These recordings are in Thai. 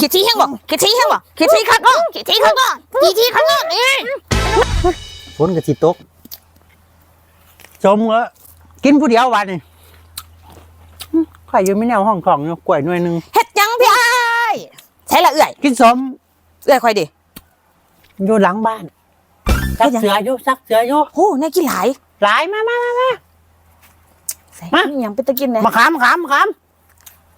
ขี้ชี้แห้งบ่ขี้ชี้แห้งบ่ขี้ชี้ข้างก็ขี้ชี้ข้างก็ขี้ชี้ข้างก็นี่ฝนก็สิตกชมเหรอกินผู้เดียววันนี่ใครอยู่ไม่แนวห้องของอยู่กล้วยหน่วยหนึงเฮ็ดหยังพี่อ้ายใช่ละเอื้อยกินสมเอื้อยค่อยดิ อยู่หลังบ้านซักเสืออยู่ซักเสืออยู่โอ้ในกี่หลายหลายมามามามาใส่มามีหยังเป็นตะกินเลยมะขามมะขามมะขาม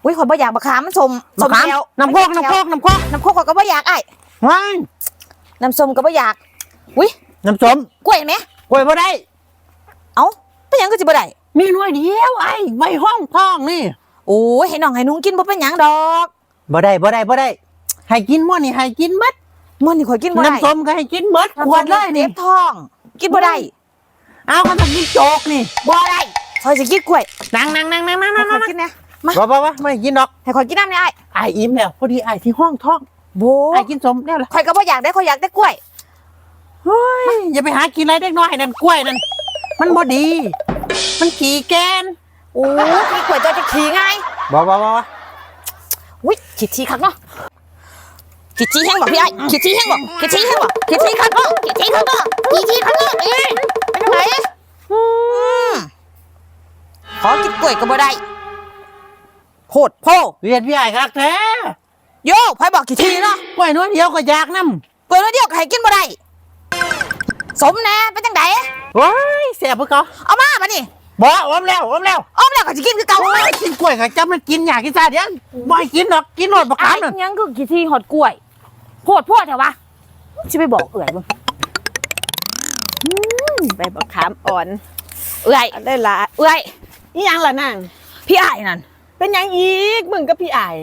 อุ้ยข่อยบ่อยากบักขามมันสมสมะมขามแล้วน้ำโคกน้ำโคกน้ำโคกน้ำโคกข่อยก็บ่อยากอ้ายว้ายน้ำส้มก็บ่อยากอุ้ยน้ำส้มกล้วยไหมกล้วยบ่ได้ เอ้าเป็นหยังก็สิบ่ได้มีหน่วยเดียวไอ้ใบห้องทองนี่โอ้ยให้น้องให้นุ้งกินบ่เป็นหยังดอกบ่ได้บ่ได้บ่ได้ให้กินหม้อนี่ให้กินหมัดมื้อนี้ข่อยกินบ่ได้น้ำส้มก็ให้กินหมัดขวดเลยนี่เจ็บท้อง กินบ่ได้เอาก็ต้องกินโจกนี่บ่ได้ข่อยสิกินกล้วยนั่งนั่งนั่งนั่งนั่งให้นั่งข่อยกินเนี่ย มาบ่บ่บ่ไม่กินดอกให้ข่อยกินน้ำเนี่ยไอ้ายไอ้อิ่มแล้วพอดีไอ้ที่ห้องท้องโบไอ้กินสมแล้วล่ะข่อยก็บ่อยากได้ข่อยอยากได้กล้วย เฮ้ยอย่าไปหากินอะไรเด็กน้อยนั่นกล้วยนั่นมันบ่ดี มันขี้แกนโอ้ยมีกล้วยเจะจะขี่ไงบ่บ่บ่บ่อุ้ยขีดชี้คักเนาะขีดชี้แห้งบ่พี่ไอ้ายขีดชี้แห้งบ่ขีดชี้แห้งบ่ขีดชี้คักเนาะขีดชี้คักเนาะขีดชี้คักเนาะเอ้ยเป็นยังไงอืมขอกินกล้วยก็บ่ได้ โพดโพเวียนพี่ไอ้คักแท้โยไผบอกกี่ทีเนาะกล้วยน้อยเดียวก็อยากนำกล้วยน้อยเดียวก็ให้กินบ่ได้สมแน่เป็นจังไดว้ายแซ่บเพิ่นก็เอามาบัดนี้บ่อมแล้วอมแล้วอ้อมแล้วก็สิกินคือเก่าโอ้ยกินกล้วยก็จำมันกินอยากกินซาเดี๋ยวบ่ให้กินดอกกินหมดบ่ไอ้ขามนั่นยังคือกี่ทีหดกล้วยโพดโพดเถอะวะสิไปบอกเอื่อยบ่ใบบักขามอ่อน เอื่อยอันได้ละเอื่อยนี่ยังล่ะนางพี่อ้ายนั่น เป็นหยังอีกมึงกับพี่ไอ้าย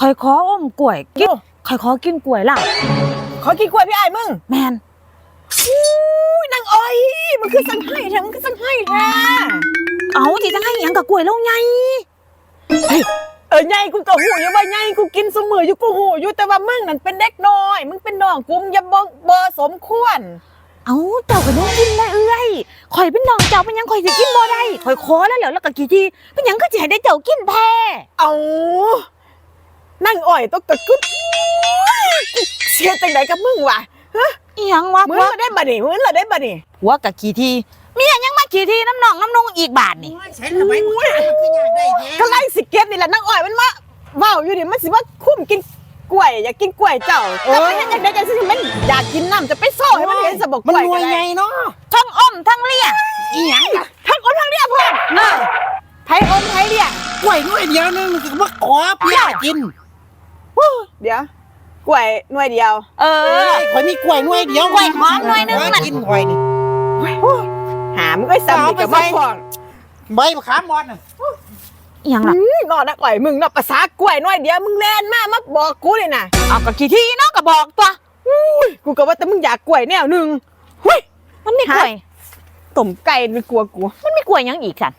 คอยขออมกล้วยกินโอ้คอยขอกินกล้วยล่ะ ขอกินกล้วยพี่ไอ้ายมึงแมนอุ้ยนางอ้อยมันคือสังให้แท้มันคือสังให้แท้เอาที่จะให้หยังกับกล้วยแล้วไงเออใหญ่กูก็หูอยู่ว่าใหญ่กูกินเสมออยู่กูหูอยู่แต่ว่ามึงนั่นเป็นเด็กน้อย มึงเป็นน้องกูมึงอย่าบ่บ่สมควร เอาเจ้าก็ต้องกินได้เอื่อยคอยเป็นน้องเจ้าเป็นหยังคอยสิกินบ่ได้คอยขอแล้วแล้วแล้วก็กี่ทีเป็นหยังก็จะให้ได้เจ้ากินแท้เอานั่งอ้อยต้องกระกุดเสียจังไดกับมึงวะอีหยังวะมึงผัวละได้บ่นี่มึงละได้บ่นี่ผัวกับกี่ทีเมียยังมากี่ทีน้ำหนองน้ำนงอีกบาทนี่ ใช้ทำไมกูอยากกินอยากได้แท้ก็ไล่สิเก็ตนี่แหละนั่งอ้อยมันมาเว้าอยู่นี่มันสิว่าคุ้มกิน กล้วย อยากกินกล้วยเจ้าแต่มันยังอยากได้จังซี่มันอยากกินน้ำจะไปโซ่ให้มันเห็นสะบกกมันล้วยรวยก็ไงได้เนาะทั้งอ้อมทั้งเลี่ยอีหยังอะทั้งคนทั้งเรียกเพื่อนเออไผอมไผเรียกกล้วยน้อยเดียวนึงมันก็มาขอพี่อยากกินเดี๋ยวกล้วยหน่วยเดียว เอเอออข่อยมีกล้วยน้อยเดียวกล้วยหอมหน่อยนึงขน่ะ กินข่อยนี่ หามึงก็ซ้ำอีกกับเอาไปมาใส่ฟ้อง ใบมะขามบอนน่ะ อีหยังล่ะอืมนอนนักอ้อยมึงเนาะภาษากล้วยหน่วยเดียวมึงแล่นมามาบอกกูเลยนะเอากับกี่ทีเนาะก็บอกตัวกูก็ว่าแต่มึงอยากกล้วยแนวหนึงเฮ้ยมันมีกล้วยต้มไก่ไม่กลัวกูมันมีกล้วยหยังอีกสัน